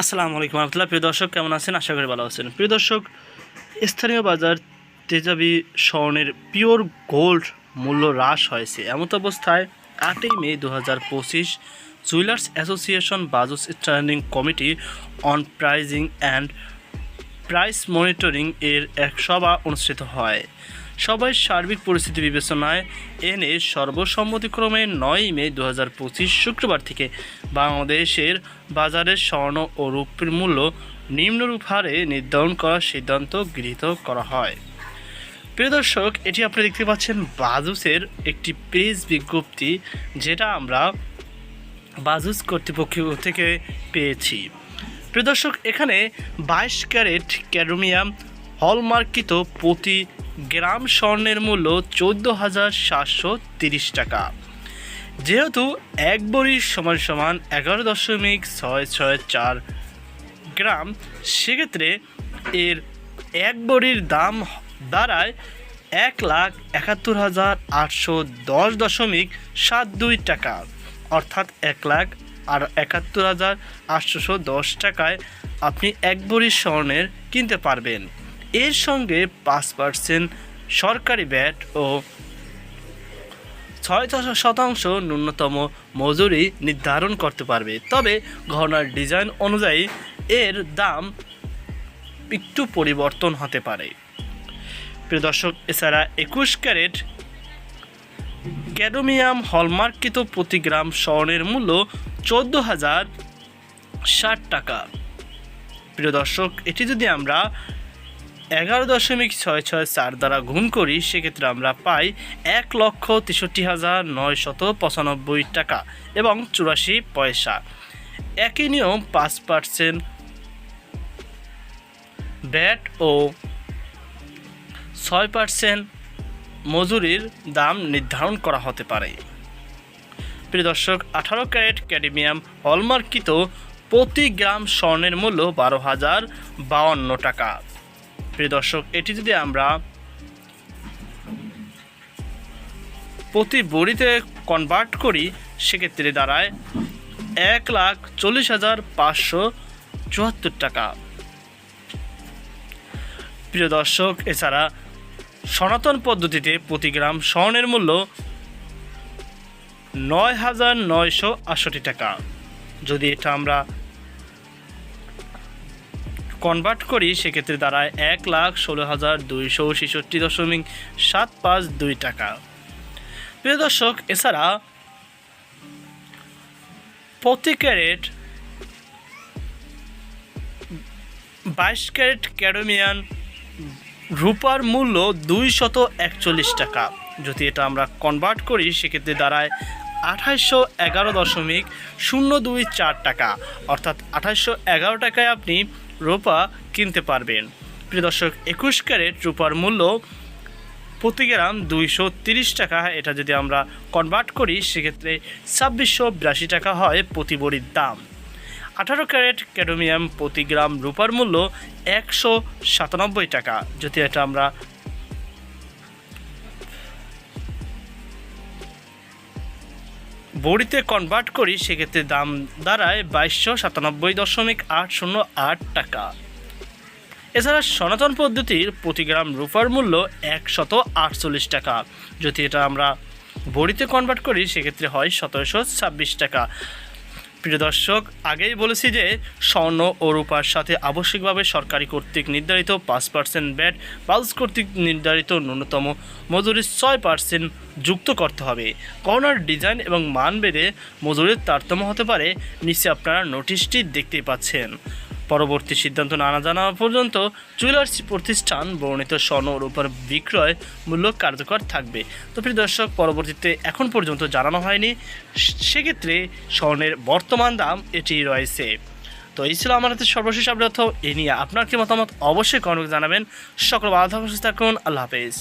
আসসালামু আলাইকুম রহমতুল্লাহ। প্রিয় দর্শক, কেমন আছেন? আশা করি ভালো আছেন। প্রিয় দর্শক, স্থানীয় বাজার তেজাবি স্বর্ণের পিওর গোল্ড মূল্য হ্রাস হয়েছে। এমত অবস্থায় আটই মে দু হাজার পঁচিশ jewellers association BAJUS standing committee on pricing and price monitoring এর এক সভা অনুষ্ঠিত হয়। সবাই সার্বিক পরিস্থিতি বিবেচনায় এনে সর্বসম্মতিক্রমে নয় মে দু হাজার পঁচিশ শুক্রবার থেকে বাংলাদেশের বাজারের স্বর্ণ ও রূপের মূল্য নিম্নরূপ হারে নির্ধারণ করার সিদ্ধান্ত গৃহীত করা হয়। প্রিয় দর্শক, এটি আপনি দেখতে পাচ্ছেন বাজুসের একটি প্রেস বিজ্ঞপ্তি, যেটা আমরা বাজুস কর্তৃপক্ষ থেকে পেয়েছি। প্রিয় দর্শক, এখানে বাইশ ক্যারেট ক্যাডোমিয়াম হলমার্কিত প্রতি গ্রাম স্বর্ণের মূল্য চোদ্দ হাজার সাতশো তিরিশ টাকা। যেহেতু এক বড়ির সমান সমান এগারো দশমিক ছয় ছয় চার গ্রাম, সেক্ষেত্রে এর এক বড়ির দাম দাঁড়ায় এক লাখ একাত্তর হাজার আটশো দশ দশমিক সাত দুই টাকা। অর্থাৎ এক লাখ আর একাত্তর হাজার আটশোশো দশ টাকায় আপনি এক বড়ি স্বর্ণের কিনতে পারবেন। এর সঙ্গে পাঁচ পার্সেন্ট সরকারি ব্যাট ও ছয় শতাংশ ন্যূনতম মজুরি নির্ধারণ করতে পারবে। তবে গহনার ডিজাইন অনুযায়ী এর দাম একটু পরিবর্তন হতে পারে। প্রিয় দর্শক, এছাড়া একুশ ক্যারেট ক্যাডোমিয়াম হলমার্কিত প্রতি গ্রাম স্বর্ণের মূল্য চোদ্দ হাজার ষাট টাকা। প্রিয় দর্শক, এটি যদি আমরা এগারো দশমিক ছয় ছয় চার দ্বারা গুণ করি, সেক্ষেত্রে আমরা পাই এক লক্ষ তেষট্টি হাজার নয়শত পঁচানব্বই টাকা এবং চুরাশি পয়সা। একই নিয়ম পাঁচ পার্সেন্ট ব্যাট ও ছয় পার্সেন্ট মজুরির দাম নির্ধারণ করা হতে পারে। প্রিয় দর্শক, আঠারো ক্যারেট ক্যাডমিয়াম হলমার্কিত প্রতি গ্রাম স্বর্ণের মূল্য বারো হাজার বাউন্ন টাকা। প্রিয় দর্শক, এটি যদি আমরা প্রতি বড়িতে কনভার্ট করি, সেক্ষেত্রে দাঁড়ায় এক লাখ চল্লিশ হাজার পাঁচশো চুয়াত্তর টাকা। প্রিয় দর্শক, এছাড়া সনাতন পদ্ধতিতে প্রতি গ্রাম স্বর্ণের মূল্য নয় হাজার নয়শো আটষট্টি টাকা। যদি এটা আমরা কনভার্ট করি, সেক্ষেত্রে দাঁড়ায় এক লাখ ষোলো হাজার দুইশো ছেষট্টি দশমিক সাত পাঁচ দুই টাকা। প্রিয় দর্শক, এছাড়া প্রতি ক্যারেট বাইশ ক্যারেট ক্যাডোমিয়ান রূপার মূল্য দুই শত একচল্লিশ টাকা। যদি এটা আমরা কনভার্ট করি, সেক্ষেত্রে দাঁড়ায় আঠাশশো এগারো দশমিক শূন্য দুই চার টাকা। অর্থাৎ আঠাশশো এগারো টাকায় আপনি রূপা কিনতে পারবেন। প্রিয় দর্শক, একুশ ক্যারেট রূপার মূল্য প্রতি গ্রাম দুইশো টাকা। এটা যদি আমরা কনভার্ট করি, সেক্ষেত্রে ছাব্বিশশো বিরাশি টাকা হয় প্রতি বড়ির দাম। আঠারো ক্যারেট ক্যাডোমিয়াম প্রতি গ্রাম রূপার মূল্য একশো সাতানব্বই টাকা। যদি এটা আমরা বড়িতে কনভার্ট করি, সেক্ষেত্রে দাম দাঁড়ায় বাইশশো সাতানব্বই দশমিক আট শূন্য আট টাকা। এছাড়া সনাতন পদ্ধতির প্রতি গ্রাম রুপার মূল্য একশত আটচল্লিশ টাকা। যদি এটা আমরা বড়িতে কনভার্ট করি, সেক্ষেত্রে হয় সতেরোশো ছাব্বিশ টাকা। প্রিয় দর্শক, আগেই বলেছি যে স্বর্ণ ও রূপার সাথে আবশ্যিকভাবে সরকারি কর্তৃক নির্ধারিত পাঁচ পার্সেন্ট ব্যাট, পালস কর্তৃক নির্ধারিত ন্যূনতম মজুরি ছয় পার্সেন্ট যুক্ত করতে হবে। কর্নার ডিজাইন এবং মান বেঁধে মজুরির তারতম্য হতে পারে, নিচে আপনারা নোটিশটি দেখতে পাচ্ছেন। পরবর্তী সিদ্ধান্ত না জানা পর্যন্ত জুয়েলার্স প্রতিষ্ঠান বর্ণিত স্বর্ণ রূপার বিক্রয় মূল্য কার্যকর থাকবে। তো প্রিয় দর্শক, পরবর্তীতে এখন পর্যন্ত জানানো হয়নি। সেক্ষেত্রে স্বর্ণের বর্তমান দাম এটি রয়েছে। তো এই ছিল আমার হাতে সর্বশেষ আপডেট। এ নিয়ে আপনার কি মতামত? অবশ্যই কমেন্ট জানাবেন। সকল ভালো থাকুন, সুস্থ থাকুন। আল্লাহ হাফেজ।